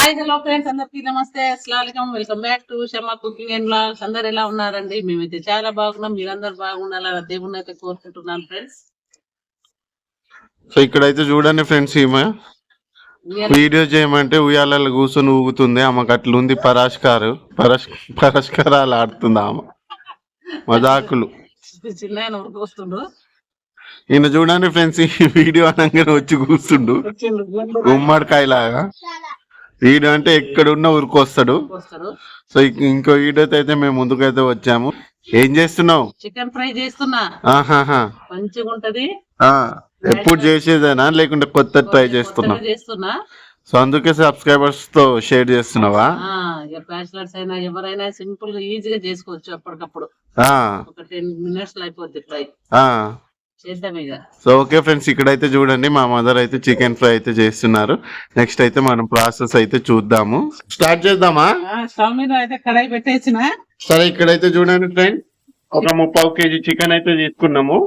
Hi hello friends అందరికి నమస్తే. అస్సలం welcome back to Shama cooking and blogs. అందరు ఎలా ఉన్నారండి? మేమైతే చాలా బాగున్నాం. మీరందరూ బాగుండాలని దేవుని అయితే కోరుకుంటున్నాను ఫ్రెండ్స్. సో ఇక్కడైతే చూడండి ఫ్రెండ్స్ ఈమె. వీడియో చేయమంటే ఉయ్యాలలో కూర్చొని ఊగుతుంది. ఆమెకు అట్లుంది పరాష్కారు పరష్ పరష్కారాలు ఆడుతుంది ఆమె. మజాకులు. చిన్న ఈయన చూడండి ఫ్రెండ్స్ ఈ వీడియో అనగానే వచ్చి కూర్చుండు. గుమ్మడికాయలాగా. వీడియో అంటే ఎక్కడున్నా ఊరికొస్తాడు. వస్తారు సో ఇక- అయితే మేము ముందుకైతే వచ్చాము. ఏం చేస్తున్నావు? చికెన్ ఫ్రై చేస్తున్నా. మంచిగా ఉంటది ఆ, ఎప్పుడు చేసేదేనా? లేకుంటే కొత్త ట్రై చేస్తున్నా. సో అందుకే సబ్స్క్రైబర్స్తో షేర్ చేస్తున్నావా? బ్యాచిలర్స్ అయినా ఎవరైనా సింపుల్గా ఈజీగా చేసుకోవచ్చు అప్పటికప్పుడు. ఆ, ఒక టెన్ మినిట్స్లో అయిపోద్ది ఫ్రై సో ఓకే ఫ్రెండ్స్ ఇక్కడైతే చూడండి మా మదర్ అయితే చికెన్ ఫ్రై అయితే చేస్తున్నారు. నెక్స్ట్ అయితే మనం ప్రాసెస్ అయితే చూద్దాము. స్టార్ట్ చేద్దామా? ఆ, స్టవ్ మీద అయితే కడాయి పెట్టేసిన. సరే ఇక్కడైతే చూడండి ఫ్రెండ్ ఒక ముప్పావు కేజీ చికెన్ అయితే తీసుకున్నాము.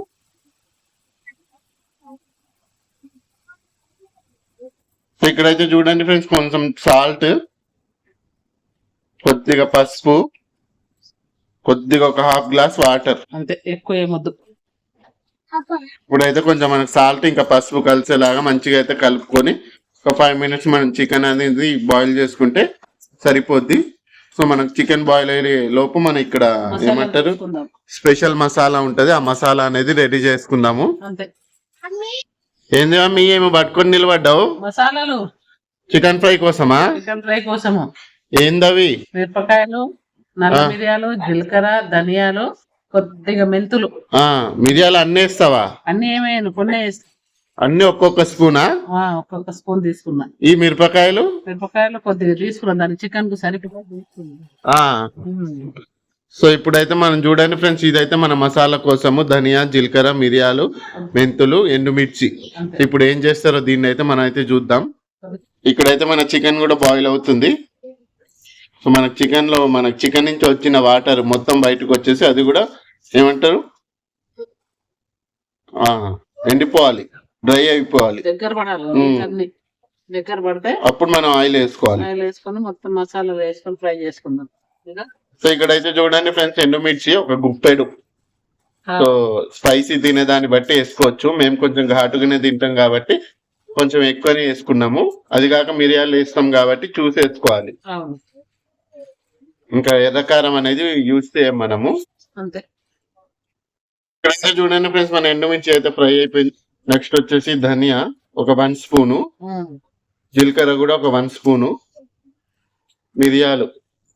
ఇక్కడైతే చూడండి ఫ్రెండ్స్ కొంచెం సాల్ట్ కొద్దిగా పసుపు కొద్దిగా ఒక హాఫ్ గ్లాస్ వాటర్. అంతే ఎక్కువ ఏమొద్దు. ఇప్పుడైతే కొంచెం మనకి సాల్ట్ ఇంకా పసుపు కలిసేలాగా మంచిగా అయితే కలుపుకొని ఒక ఫైవ్ మినిట్స్ మనం చికెన్ అనేది బాయిల్ చేసుకుంటే సరిపోద్ది. సో మనకు చికెన్ బాయిల్ అయ్యే లోపు మనం ఇక్కడ ఏమంటారు. స్పెషల్ మసాలా ఉంటది. ఆ మసాలా అనేది రెడీ చేసుకుందాము. అంతే. ఏంది మీ ఏమో పట్టుకొని నిలబడ్డావు? మసాలాలు. చికెన్ ఫ్రై కోసమా? చికెన్ ఫ్రై కోసము. ఏందవి? మిరపకాయలు నల్ల. మిరియాలు జీలకర్ర ధనియాలు కొద్దిగా మెంతులు. మిరియాలు అన్నీ వేస్తావా? అన్ని ఏమేను కొన్ని వేస్తా. అన్ని ఒక్కొక్క స్పూనా? ఒక్కొక్క స్పూన్ తీసుకున్నా. ఈ మిరపకాయలు? మిరపకాయలు కొద్దిగా తీసుకున్నా. దాని చికెన్కు సరిపడా తీసుకున్నా. సో ఇప్పుడైతే మనం చూడండి ఫ్రెండ్స్ ఇదైతే మన మసాలా కోసము ధనియా జీలకర్ర మిరియాలు మెంతులు ఎండుమిర్చి. ఇప్పుడు ఏం చేస్తారో దీన్ని అయితే మనం అయితే చూద్దాం. ఇక్కడైతే మన చికెన్ కూడా బాయిల్ అవుతుంది. సో మనకి చికెన్లో మనకి చికెన్ నుంచి వచ్చిన వాటర్ మొత్తం బయటకు వచ్చేసి అది కూడా ఏమంటారు? ఆ, ఎండిపోవాలి డ్రై అయిపోవాలి. దగ్గర పడాలి దగ్గర పడితే అప్పుడు మనం ఆయిల్ వేసుకోవాలి. ఆయిల్ వేసుకొని మొత్తం మసాలాలు వేసుకొని ఫ్రై చేసుకుందాం. సో ఇక్కడైతే చూడండి ఫ్రెండ్స్ ఎండుమిర్చి ఒక గుప్పెడు. సో స్పైసీ తినే దాన్ని బట్టి వేసుకోవచ్చు. మేము కొంచెం ఘాటుగానే తింటాం కాబట్టి కొంచెం ఎక్కువనే వేసుకున్నాము. అది కాక మిరియాలు వేస్తాం కాబట్టి చూసి వేసుకోవాలి. ఇంకా ఎర్రకారం అనేది యూజ్ చేయం మనము. అంతే. ఇక్కడైతే చూడండి ఫ్రెండ్స్ మన ఎండుమిర్చి అయితే ఫ్రై అయిపోయింది. నెక్స్ట్ వచ్చేసి ధనియా ఒక వన్ స్పూను. జీలకర్ర కూడా ఒక వన్ స్పూను. మిరియాలు.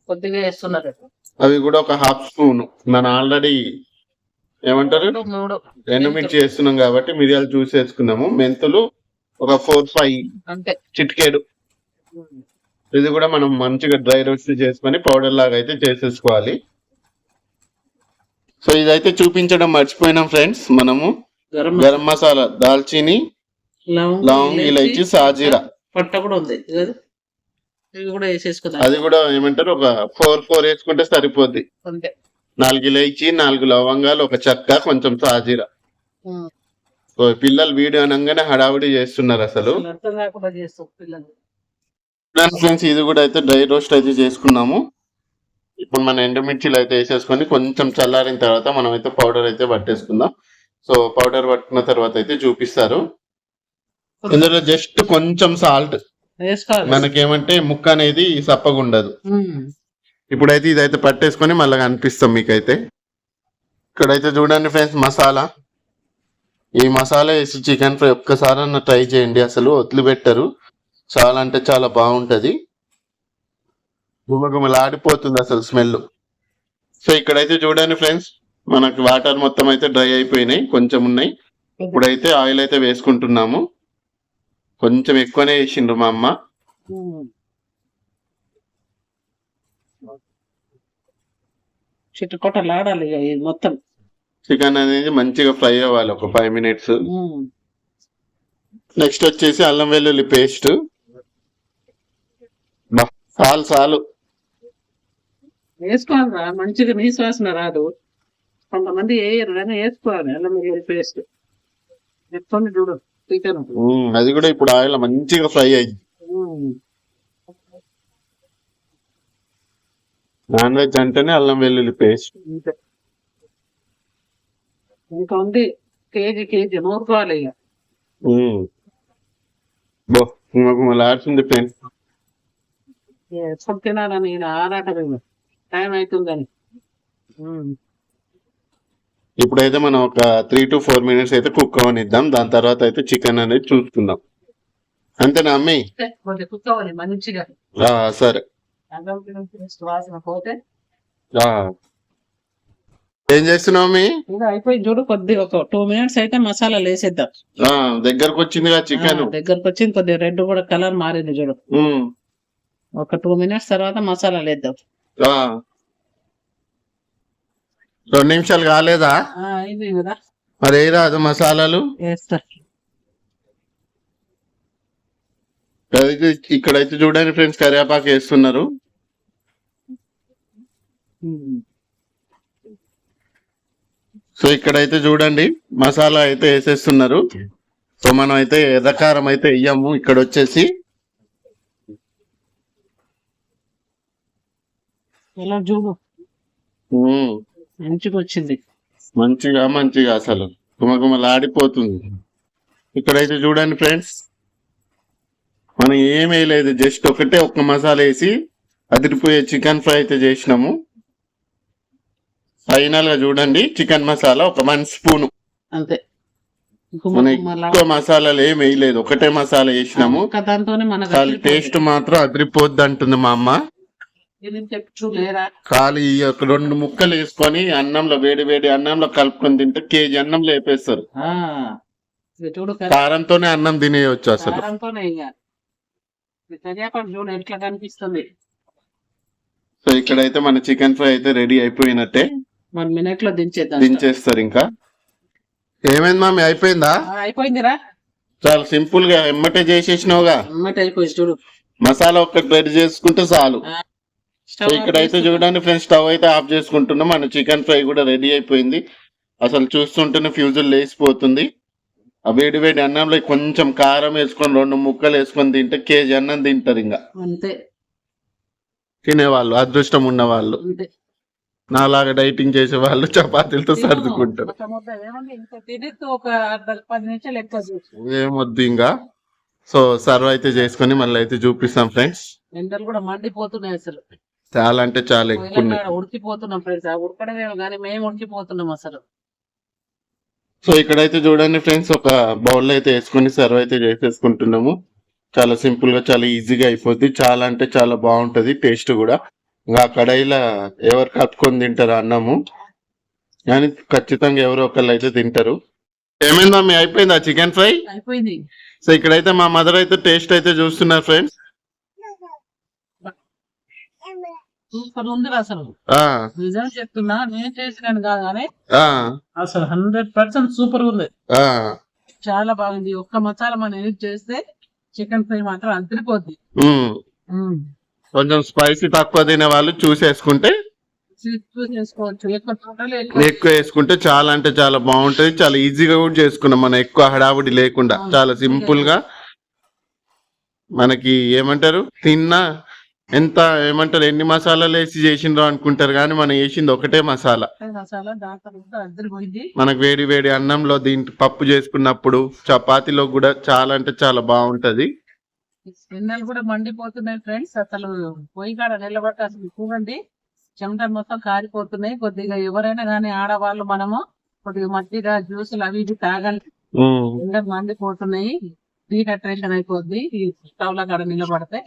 కొద్దిగా వేస్తున్నారు. అవి కూడా ఒక హాఫ్ స్పూను. మనం ఆల్రెడీ ఏమంటారు? ఎండుమిర్చి వేస్తున్నాం కాబట్టి మిరియాలు చూసి వేసుకున్నాము. మెంతులు ఒక ఫోర్ ఫైవ్ చిటికేడు. ఇది కూడా మనం మంచిగా డ్రై రోస్ట్ చేసుకొని పౌడర్ లాగా అయితే చేసేసుకోవాలి. సో ఇదైతే చూపించడం మర్చిపోయినాం ఫ్రెండ్స్. మనము గరం మసాలా దాల్చిని లవంగ ఇలైచి సాజీరా. పట్ట కూడా ఉంది. ఇది ఇవి కూడా వేసేసుకుందాం. అది కూడా ఏమంటారు? ఒక ఫోర్ ఫోర్ వేసుకుంటే సరిపోద్ది. అంతే. నాలుగు ఇలైచి నాలుగు లవంగాలు ఒక చెక్క కొంచెం సాజీరా. పిల్లలు వీడియో అనగానే హడావుడి చేస్తున్నారు అసలు. ఫ్రెండ్స్ ఇది కూడా అయితే డ్రై రోస్ట్ అయితే చేసుకున్నాము. ఇప్పుడు మన ఎండుమిర్చిలు అయితే వేసేసుకొని కొంచెం చల్లారిన తర్వాత మనం అయితే పౌడర్ అయితే పట్టేసుకుందాం. సో పౌడర్ పట్టుకున్న తర్వాత అయితే చూపిస్తారు. ఇందులో జస్ట్ కొంచెం సాల్ట్ మనకేమంటే ముక్క అనేది సప్పగా ఉండదు. ఇప్పుడైతే ఇదైతే పట్టేసుకొని మళ్ళీ కనిపిస్తాం మీకైతే. ఇక్కడైతే చూడండి ఫ్రెండ్స్ మసాలా. ఈ మసాలా వేసి చికెన్ ఫ్రై ఒక్కసారి ట్రై చేయండి. అసలు వదిలిపెట్టరు చాలా అంటే చాలా బాగుంటది. గుమగుమలాడిపోతుంది అసలు స్మెల్. సో ఇక్కడైతే చూడండి ఫ్రెండ్స్ మనకి వాటర్ మొత్తం అయితే డ్రై అయిపోయినాయి కొంచెం ఉన్నాయి. ఇప్పుడైతే ఆయిల్ అయితే వేసుకుంటున్నాము. కొంచెం ఎక్కువనే వేసిండ్రు మా అమ్మ. చిట్టుకొట్టలాడాలి మొత్తం. చికెన్ అనేది మంచిగా ఫ్రై అవ్వాలి ఒక ఫైవ్ మినిట్స్. నెక్స్ట్ వచ్చేసి అల్లం వెల్లుల్లి పేస్ట్. చాలు చాలు. వేసుకోవాలిరా మంచిగా నీ శ్వాసన రాదు. కొంతమంది వేయరు కానీ వేసుకోవాలి అల్లం వెల్లుల్లి పేస్ట్. చెప్తుంది చూడు చికెన్ అది కూడా ఇప్పుడు ఆయిల్ మంచిగా ఫ్రై అయింది నాన్ వెజ్ అంటేనే అల్లం వెల్లుల్లి పేస్ట్. ఇంకా ఉంది కేజీ కేజీ నూరుకోవాలి ఇక. బో గుమగుమలు ఆడుతుంది ఫ్రెండ్స్ ఎప్పుడు తినాలని ఈయన ఆరాటం టైం అవుతుందని. ఇప్పుడైతే మనం ఒక త్రీ టు ఫోర్ మినిట్స్ అయితే కుక్ అవనిద్దాం. దాని తర్వాత అయితే చికెన్ అనేది చూసుకుందాం. అంతేనా అమ్మి? కొద్దిగా కుక్కవాలి మంచిగా. ఆ, సరే. పోతే. ఏం చేస్తున్నావు అమ్మి? ఇది అయిపోయి చూడు కొద్దిగా ఒక టూ మినిట్స్ అయితే మసాలా వేసేద్దాం ఆ, దగ్గరకు వచ్చిందిగా చికెన్. దగ్గరకు వచ్చింది కొద్దిగా రెడ్ కూడా కలర్ మారింది చూడు. ఒక టూ మినిట్స్ తర్వాత మసాలా వేద్దాం రెండు నిమిషాలు కాలేదా? మరి ఏ రాదు మసాలాలు? అయితే ఇక్కడైతే చూడండి ఫ్రెండ్స్ కరివేపాకు వేస్తున్నారు. సో ఇక్కడైతే చూడండి మసాలా అయితే వేసేస్తున్నారు. సో మనం అయితే ఎర్రకారం అయితే వెయ్యము ఇక్కడ వచ్చేసి. ఇలా చూడు మంచిగా వచ్చింది మంచిగా మంచిగా అసలు. గుమగుమలాడిపోతుంది. ఇక్కడైతే చూడండి ఫ్రెండ్స్. మనం ఏం వేయలేదు జస్ట్ ఒకటే ఒక్క మసాలా వేసి అదిరిపోయే చికెన్ ఫ్రై అయితే చేసినాము. ఫైనల్గా చూడండి చికెన్ మసాలా ఒక వన్ స్పూన్. అంతే. మన ఎక్కువ మసాలాలు ఏం వేయలేదు ఒకటే మసాలా వేసినాము. టేస్ట్ మాత్రం అదిరిపోద్ది అంటుంది మా అమ్మ ఇది చెప్పు చూడు లేరా ఖాళీ ఈ యొక్క రెండు ముక్కలు వేసుకొని అన్నంలో వేడి వేడి అన్నంలో కలుపుకొని తింటే కేజీ అన్నంలో వేపేస్తారు కారంతోనే అన్నం తినేయచ్చు అసలు. ఎట్లా కనిపిస్తుంది. సో ఇక్కడైతే మన చికెన్ ఫ్రై అయితే రెడీ అయిపోయినట్టే. వన్ మినిట్లో దించేద్దాం దించేస్తారు ఇంకా. ఏమైంది మామి అయిపోయిందా? అయిపోయిందిరా. చాలా సింపుల్గా ఎమ్మటే చేసేసినావుగా. అమ్మటి అయిపోయింది చూడు. మసాలా ఒక్కటి రెడీ చేసుకుంటే చాలు. సో ఇక్కడైతే చేసి- చూడండి ఫ్రెండ్స్ స్టవ్ అయితే ఆఫ్ చేసుకుంటున్నాం. మన చికెన్ ఫ్రై కూడా రెడీ అయిపోయింది. అసలు చూస్తుంటేనే ఫ్యూజుల్ లేచిపోతుంది. ఆ వేడి వేడి అన్నంలో కొంచెం కారం వేసుకొని రెండు ముక్కలు వేసుకొని తింటే కేజీ అన్నం తింటారు ఇంకా. అంతే. తినేవాళ్ళు అదృష్టం ఉన్న వాళ్ళు అంతే. నాలాగా డైటింగ్ చేసే వాళ్ళు చపాతీలతో సర్దుకుంటారు. ఏమొద్దు ఇంకా. సో సర్వ్ అయితే చేసుకొని మళ్ళీ అయితే చూపిస్తాం ఫ్రెండ్స్. ఎండలు కూడా మండిపోతున్నాయి అసలు. చాలా అంటే చాలా ఎక్కువ ఉడికిపోతున్నాం ఫ్రెండ్స్. ఉడకడమేమో కానీ మేము ఉడికిపోతున్నాం అసలు. సో ఇక్కడైతే చూడండి ఫ్రెండ్స్ ఒక బౌల్ అయితే వేసుకొని సర్వ్ అయితే చేసేసుకుంటున్నాము. చాలా సింపుల్గా చాలా ఈజీగా అయిపోద్ది. చాలా అంటే చాలా బాగుంటది టేస్ట్ కూడా. ఇంకా కడాయిలో ఎవరు కలుపుకొని తింటారు అన్నము. కానీ ఖచ్చితంగా ఎవరో ఒకళ్ళు అయితే తింటారు. ఏమైందా మీ అయిపోయిందా చికెన్ ఫ్రై? అయిపోయింది. సో ఇక్కడైతే మా మదర్ అయితే టేస్ట్ అయితే చూస్తున్నారు ఫ్రెండ్స్. సూపర్ ఉంది అసలు నిజం చెప్తున్నా నేను చేసినాను ఆ. అసలు హండ్రెడ్ పర్సెంట్ సూపర్ ఉంది. ఆ. చాలా బాగుంది. ఒక్క మసాలా మనం ఎడిట్ చేస్తే చికెన్ ఫ్రై మాత్రం అంతరిపోద్ది ఉమ్. కొంచెం స్పైసీ తక్కువ తినే వాళ్ళు చూసేసుకుంటే ఎక్కువ వేసుకుంటే చాలా అంటే చాలా బాగుంటది. చాలా ఈజీగా కూడా చేసుకున్నాం. మనం ఎక్కువ హడావుడి లేకుండా చాలా సింపుల్గా మనకి ఏమంటారు? తిన్నా ఎంత ఏమంటారు ఎన్ని మసాలాలు వేసి చేసిండ్రో అనుకుంటారు కానీ మనం వేసింది ఒకటే మసాలా. మనకు వేడి వేడి అన్నంలో దీంట్లో పప్పు చేసుకున్నప్పుడు చపాతీలో కూడా చాలా అంటే చాలా బాగుంటది. ఎండలు కూడా మండిపోతున్నాయి ఫ్రెండ్స్. అసలు పొయ్యి కాడ నిలబట్టి అసలు చూడండి చెమటలు మొత్తం కారిపోతున్నాయి. కొద్దిగా ఎవరైనా కానీ ఆడవాళ్ళు మనము కొద్దిగా మజ్జిగ జ్యూసులు అవి ఇవి తాగండి ఎండలు మండిపోతున్నాయి. డీహైడ్రేషన్ అయిపోద్ది. ఈ స్టవ్ల కాడ నిలబడితే.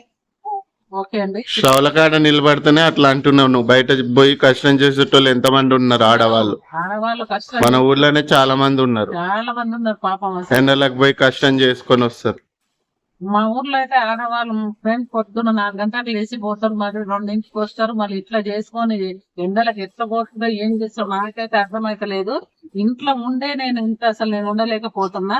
ఓకే అండి. షవల కాడ నిలబడితేనే అట్లా అంటున్నావు నువ్వు. బయట పోయి కష్టం చేసేటోళ్ళు ఎంతమంది ఉన్నారు ఆడవాళ్ళు? ఆడవాళ్ళు కష్టం. మన ఊర్లోనే చాలా మంది ఉన్నారు. చాలా మంది ఉన్నారు పాపం అసలు. ఎండలకు పోయి కష్టం చేసుకొని వస్తారు. మా ఊర్లో అయితే ఆడవాళ్ళు ఫ్రెండ్స్ పొద్దున్న నాలుగు గంటలకు లేచి పోతారు మరి రెండింటికి వస్తారు మళ్ళీ ఇట్లా చేసుకొని ఎండలకు ఎట్లా పోతుందో ఏం చేస్తారో నాకైతే అర్థమైతలేదు. ఇంట్లో ఉండే నేను ఇంత అసలు నేను ఉండలేకపోతున్నా.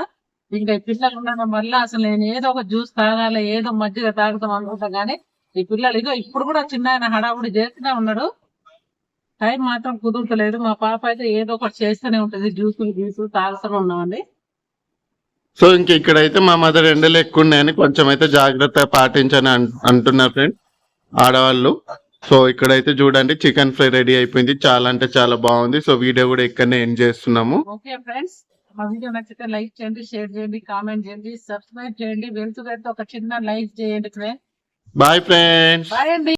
ఇంకా ఈ పిల్లలు ఉండడం వల్ల అసలు నేను ఏదో ఒక జ్యూస్ తాగాలి ఏదో మజ్జిగ తాగుతాం అనుకుంటా గానీ ఈ పిల్లలు ఇగో ఇప్పుడు కూడా చిన్న ఆయన హడావుడి చేస్తూనే ఉన్నాడు. టైం మాత్రం కుదురుతలేదు. మా పాప అయితే ఏదో ఒకటి చేస్తూనే ఉంటది. జ్యూసులు జ్యూసులు తాగుతూనే ఉన్నామండి. సో ఇంక ఇక్కడైతే మా మదర్ ఎండలు ఎక్కువ ఉన్నాయని కొంచెం అయితే జాగ్రత్త పాటించని అంటున్నారు ఫ్రెండ్ ఆడవాళ్ళు. సో ఇక్కడైతే చూడండి చికెన్ ఫ్రై రెడీ అయిపోయింది. చాలా అంటే చాలా బాగుంది. సో వీడియో కూడా ఇక్కడనే ఎండ్ చేస్తున్నాము. ఓకే ఫ్రెండ్స్ మా వీడియో నచ్చితే లైక్ చేయండి షేర్ చేయండి కామెంట్ చేయండి సబ్స్క్రైబ్ చేయండి. వెళ్తూ వెళ్తూ ఒక చిన్న లైక్ చేయండి ఫ్రెండ్స్ బాయ్ ఫ్రెండ్స్ బాయ్ అండి